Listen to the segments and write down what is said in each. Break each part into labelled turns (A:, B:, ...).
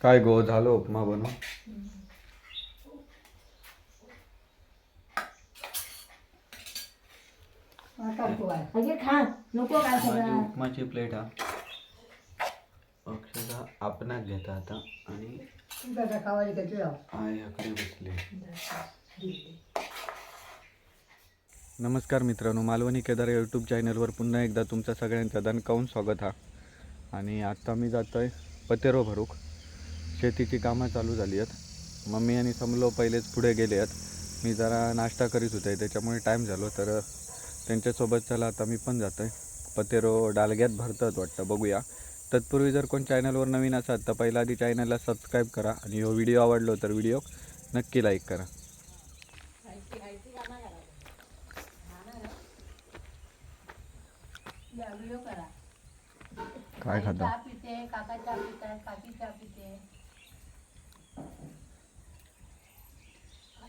A: काय गो झालो उपमा बनव
B: अगे खा. नको काय
A: माझी
B: सगळं.
A: उपमाची प्लेट हा. अक्षरशः आपणात घेता आता आणि बसले. नमस्कार मित्रांनो मालवणी केदार यूट्यूब चॅनलवर पुन्हा एकदा तुमचं सगळ्यांचं दणकावून स्वागत हा. आणि आत्ता मी जातो आहे पतेरो भरूक शेतीची कामं चालू झाली आहेत. मम्मी आणि समलो पहिलेच पुढे गेले आहेत. मी जरा नाश्ता करीत होते त्याच्यामुळे टाईम झालो. तर त्यांच्यासोबत चला आता मी पण जातो आहे पतेरो डालग्यात भरतात वाटतं बघूया. तत्पूर्वी जर कोण चॅनलवर नवीन असाल तर पहिला आधी चॅनलला सबस्क्राईब करा. आणि हो व्हिडिओ आवडलो तर व्हिडिओ नक्की लाईक करा. काय खाता?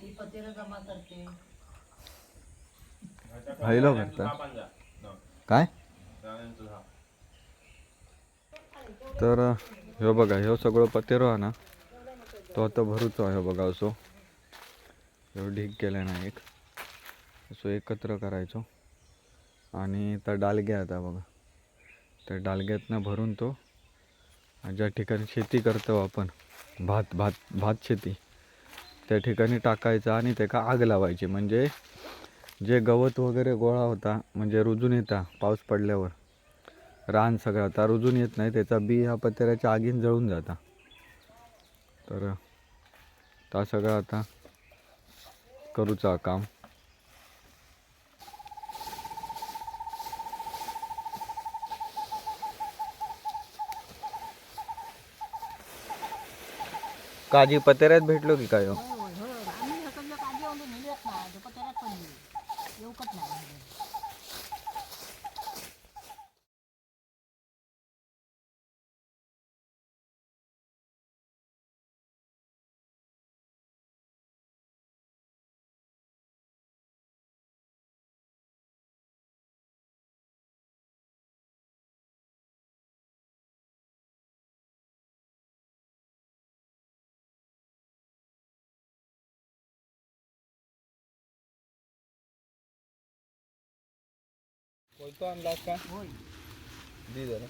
B: जमा करते.
A: हॅलो करता काय? तर ह्यो बघा ह्यो सगळं पतेरो हा ना. तो आता भरूचो ह्यो बघा असो. ह्यो ढीक केला ना एक. असो एकत्र करायचो. आणि त्या डालग्या आता बघा. त्या डालग्यातनं भरून तो. ज्या ठिकाणी शेती करतो आपण भात भात भात शेती. त्या ठिकाणी टाकायचा आणि त्याका आग लावायची. म्हणजे जे गवत वगैरे गोळा होता म्हणजे रुजून येता पाऊस पडल्यावर रान सगळा आता रुजून येत नाही त्याचा बी हा पत्र्याच्या आगीन जळून जाता. तर ता सगळं आता करूचा काम. काजी पतेऱ्यात भेटलो की काय हो? बोलतो अंदाज का दी जरा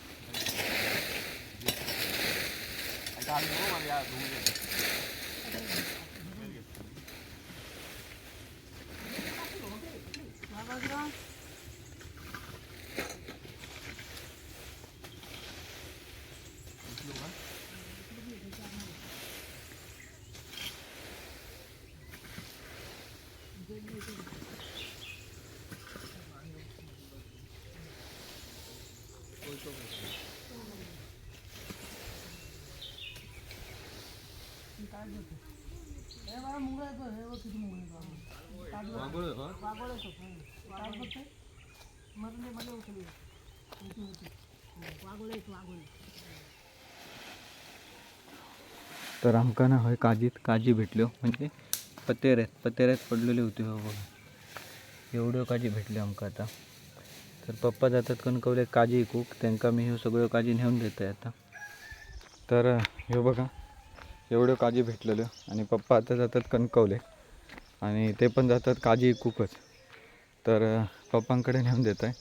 A: तर आमका ना हय काजीत काजी भेटल्यो. म्हणजे पतेऱ्यात पतेऱ्यात पडलेली होती हो बघा. एवढ्यो काजी भेटली आमका आता. तर पप्पा जातात कणकवले काजी कूक त्यांका मी ह्यो सगळ्यो काजी नेऊन देतोय आता. तर ह्यो बघा. एवढं काजी भेटलेलं. आणि पप्पा आता जातात कणकवले. आणि ते पण जातात काजी खूपच तर पप्पांकडे नेऊन देत आहे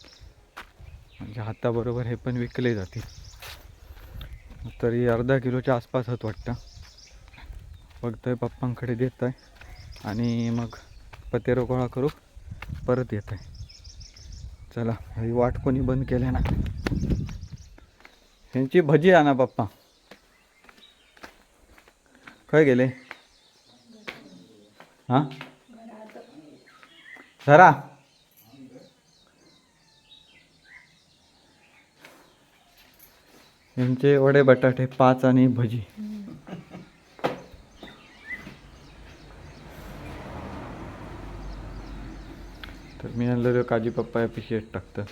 A: म्हणजे हाताबरोबर हे पण विकले जातील. तरी अर्धा किलोच्या आसपास होत वाटतं. बघतोय पप्पांकडे देत आहे आणि मग पतेरो गोळा करू परत येत आहे चला ही वाट कोणी बंद केल्या ना. ह्यांची भजी आणा पप्पा. काय गेले हां? जरा यांचे वडे बटाटे पाच आणि भजी. तर मी आणलेलं काजी पप्पा या पिशवीत टाकतं.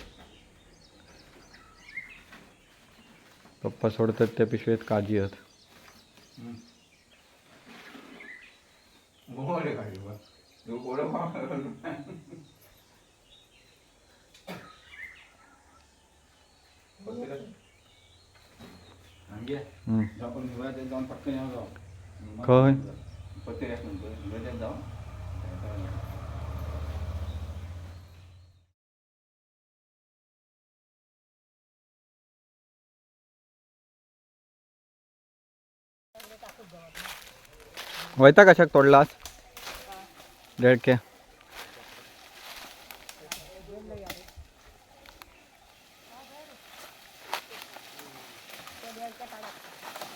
A: पप्पा सोडतात त्या पिशवीत काजी आहेत हम्म.
C: आपण हिवाळ्यात जाऊन पटकन यावं जाऊ
A: खंय
C: पत्तेऱ्यास म्हणतो हिवाळ्यात जाऊ.
A: वैता कशाक तोडलास देडके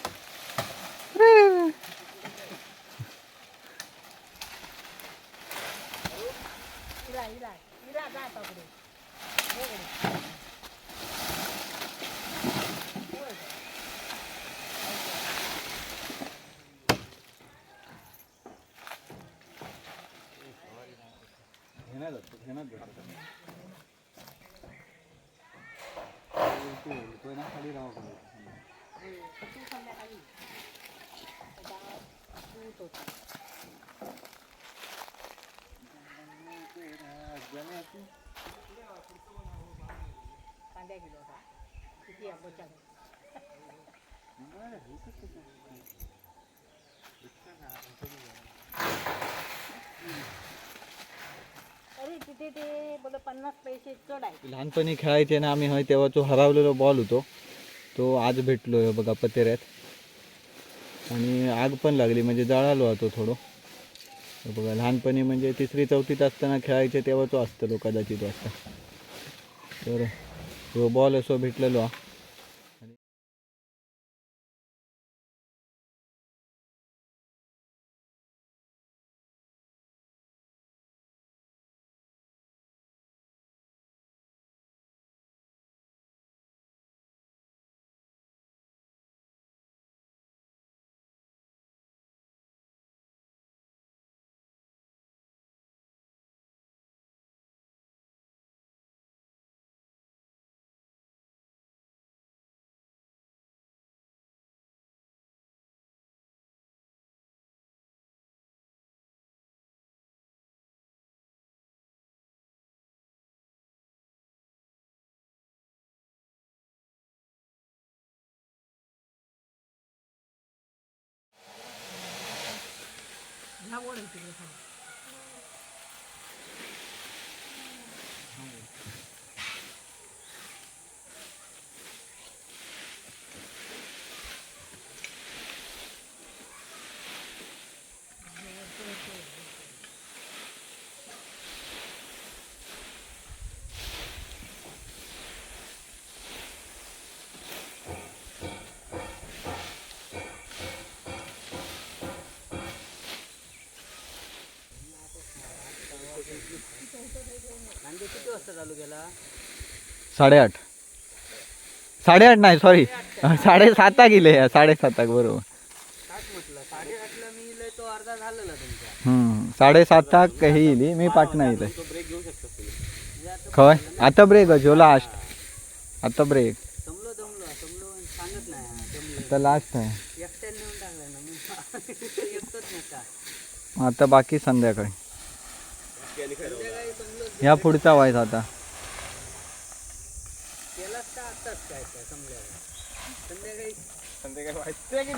B: कांद्या किलो होता किती आहे बच्चा अरे तिथे ते बोल पन्नास पैसे चढ आहे.
A: लहानपणी खेळायचे ना आम्ही तेव्हा तो हरवलेलो बॉल होतो. तो आज भेटलो बघा पतेऱ्यात. आणि आग पण लागली म्हणजे जळालो होतो थोडं. बघा लहानपणी म्हणजे तिसरी चौथीत असताना खेळायचे तेव्हा तो असतो कदाचित वाटतं. तर तो बॉल असो भेटलेलो. हा
B: ह्या ओढ आहे तिकडे खाली.
A: साडेआठ. साडेआठ नाही सॉरी साडेसाता गेले साडेसाताक बरोबर. साडेसाताक हे येली मी पाटणा येते खय आता ब्रेक ह्यो लास्ट आता ब्रेक आता लास्ट आहे. आता बाकी संध्याकाळी. ह्या पुढचा व्हायचा आता.
D: केलास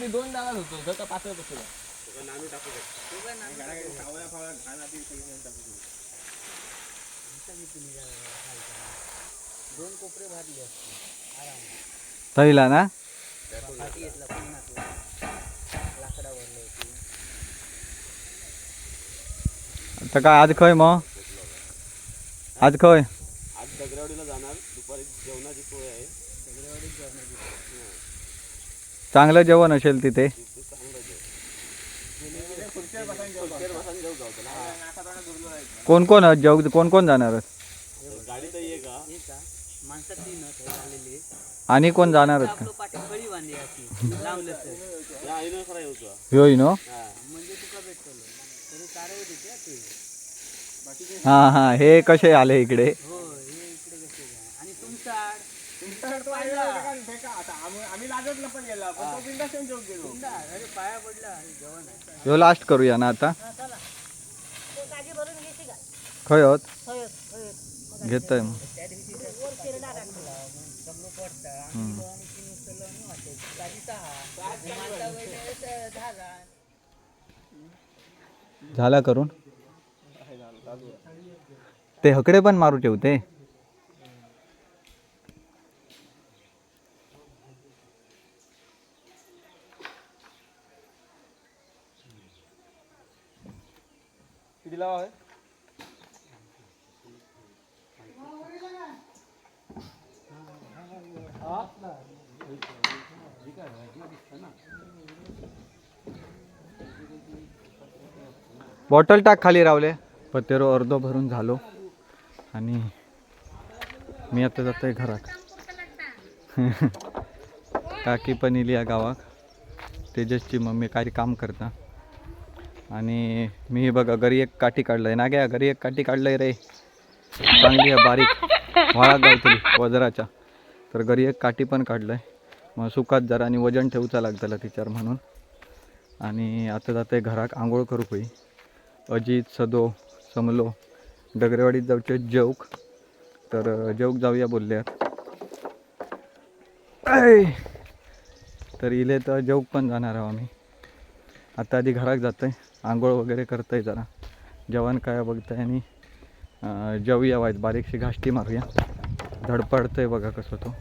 C: दोन जाणार होतो जर का
D: दोन कोपरे भरले असते आराम
A: ना?
D: फाटी
A: आता काय आज खय मग? आज खय
C: आज दगरावडीला जाणार. दुपारी जेवणाची सोय आहे.
D: दगडवाडीत जेवणाची
A: चांगलं जेवण असेल तिथे. कोण कोण? जेव कोण कोण जाणार आणि कोण जाणार होय नो
D: हा
A: हा हा कसे आले इकडे?
D: हो हे
A: ह्यो लास्ट करूया ना आता. खय होत. घेतोय
D: हात
A: झाला करून? ते हकडे पण मारू ठेवते. बॉटल टाक खाली रावले. पतेरो अर्ध भरून झालो. आणि मी आता आहे घरात. काकी पण इली या गावात. तेजसची मम्मी काही काम करता. आणि मी बघा घरी एक काठी काढलंय. ना घ्या घरी एक काठी काढलं आहे रे. चांगली आहे बारीक. वाळा गावतली वजराच्या तर घरी एक काठी पण काढलं आहे मग सुकात जरा आणि वजन ठेवचा लागतला तिच्यावर म्हणून. आणि आता जाते घरात. आंघोळ करू पई अजित सदो समलो डगरेवाडीत जाऊचे जेवक तर अ, जेवक जाऊया बोलल्यात तर इले तर जेवक पण जाणार आहोत आम्ही. आता आधी घरात जातोय. आंघोळ वगैरे करतोय जरा. जेवण काय बघताय आणि अ, जेवूया वाईट बारीकशी घाष्टी मारूया. धडपडतंय बघा कसं तो.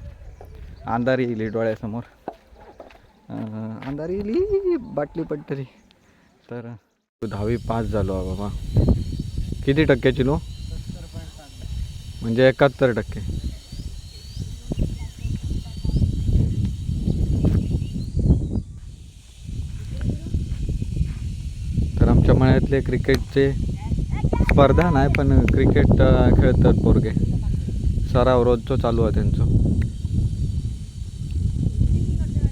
A: अंधारी येईल डोळ्यासमोर. अंधारी येईल बाटली पडतरी. तर दहावी पास झालो बाबा. किती टक्क्याची लो म्हणजे एकाहत्तर टक्के. तर आमच्या मळ्यातले क्रिकेटचे स्पर्धा नाही पण क्रिकेट खेळतात पोरगे. सराव रोजचं चालू आहे त्यांचं.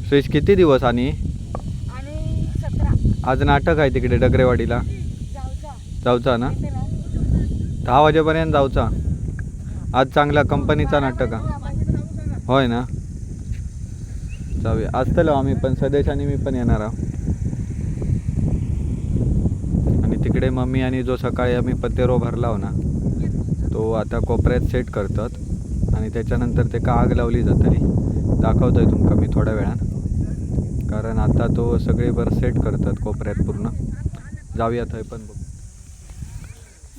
A: श्रेष किती दिवस आणि? आज नाटक आहे तिकडे डगरेवाडीला.
B: जाऊचा
A: ना. दहा वाजेपर्यंत जाऊचा. आज चांगला कंपनीचा नाटक होय ना? जाऊया. असतलो आम्ही पण. सदेश आणि मी पण येणार आहोत आणि तिकडे मम्मी आणि जो सकाळी आम्ही पतेरो भरला हो ना तो आता कोपऱ्यात सेट करतात. आणि त्याच्यानंतर ते का आग लावली जातली आहे तुमका मी थोड्या वेळान. कारण आता तो सगळे बरं सेट करतात कोपऱ्यात पूर्ण. जाऊया थंय पण बघ.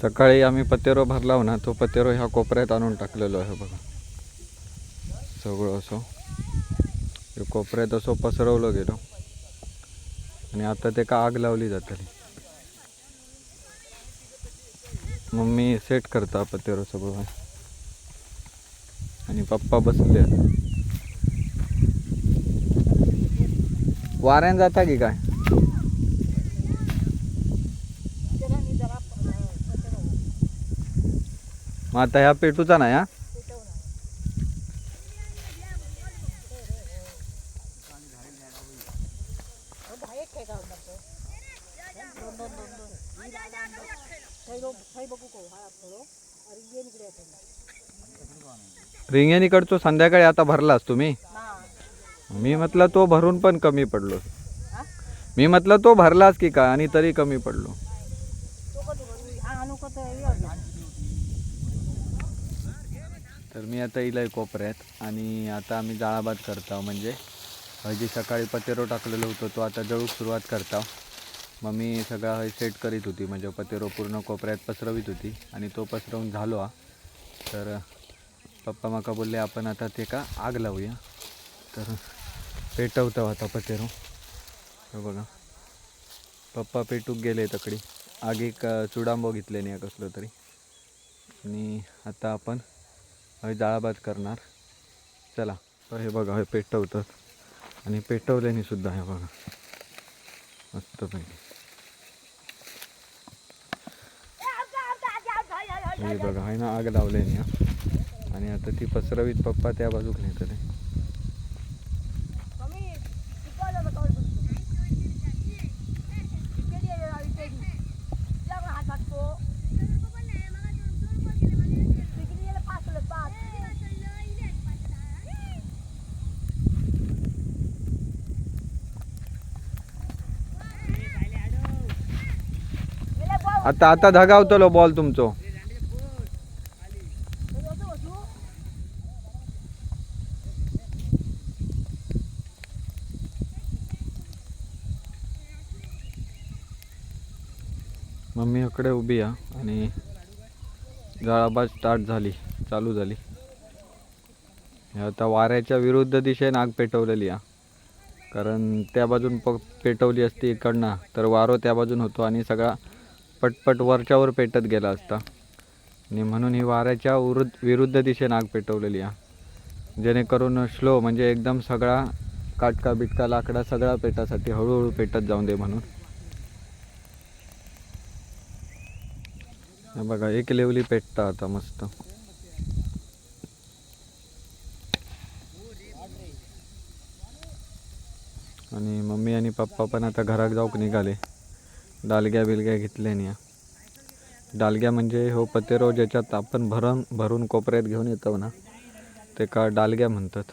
A: सकाळी आम्ही पतेरो भरला ना तो पतेरो ह्या कोपऱ्यात आणून टाकलेलो आहे बघा. सगळं असो. हे कोपऱ्यात असो पसरवलं गेलो. आणि आता ते का आग लावली जातली. मम्मी सेट करता पतेरो सगळं. आणि पप्पा बसले. आहेत. वाऱ्यान जाता की काय
B: त्याला मी जरा पटेल
A: मग आता ह्या पेटूचा नाही हा?
B: बाहेर ठेका
A: संध्याकाळी आता भरलास तुम्ही? मी म्हटलं तो भरून पण कमी पडलो. मी म्हटलं तो भरलास की काय आणि तरी कमी पडलो
B: तो कधी करू हा आणू का तर
A: मी आता इलाय कोपऱ्यात आणि आता आम्ही जाळाबाद करता म्हणजे हजी सकाळी पतेरो टाकलेलो होतो तो आता जळूक सुरुवात करता मग मी सगळा हय सेट करीत होती म्हणजे पतेरो पूर्ण कोपऱ्यात पसरवीत होती आणि तो पसरवून झालो हा तर पप्पा माका बोलले आपण आता ते का आग लावूया? तर पेटवतो आता पतेरो. बघा. पप्पा पेटूक गेले तकडी. आगीक एक चुडांबो घेतले नाही कसलं तरी. आणि आता आपण आम्ही जाळाबाद करणार. चला तर हे बघा हे पेटवतात. आणि पेटवल्याने सुद्धा हे बघा मस्तपैकी हे बघा आहे ना आग लावल्याने आणि आता ती पसरवीत पप्पा त्या बाजूक नेतात आता आता धगावतलो बॉल तुमचो. मम्मी इकडे उभी आ आणि जाळाबाज स्टार्ट झाली चालू झाली. आता वाऱ्याच्या विरुद्ध दिशेने आग पेटवलेली आ कारण त्या बाजून प पेटवली असती इकडनं तर वारो त्या बाजून होतो आणि सगळा पटपट वरच्यावर पेटत गेला असता. आणि म्हणून ही वाऱ्याच्या उरुद विरुद्ध दिशेने आग पेटवलेली आहे. जेणेकरून स्लो म्हणजे एकदम सगळा काटका बिटका लाकडा सगळा पेटासाठी हळूहळू पेटत जाऊन दे म्हणून. हे बघा एक लेवली पेटता आता मस्त. आणि मम्मी आणि पप्पा पण आता घरात जाऊक निघाले. डालग्या बिलग्या घेतले डालग्या म्हणजे हो पतेरो ज्याच्यात आपण भरून भरून कोपऱ्यात घेऊन येतो ना. ते का डालग्या म्हणतात.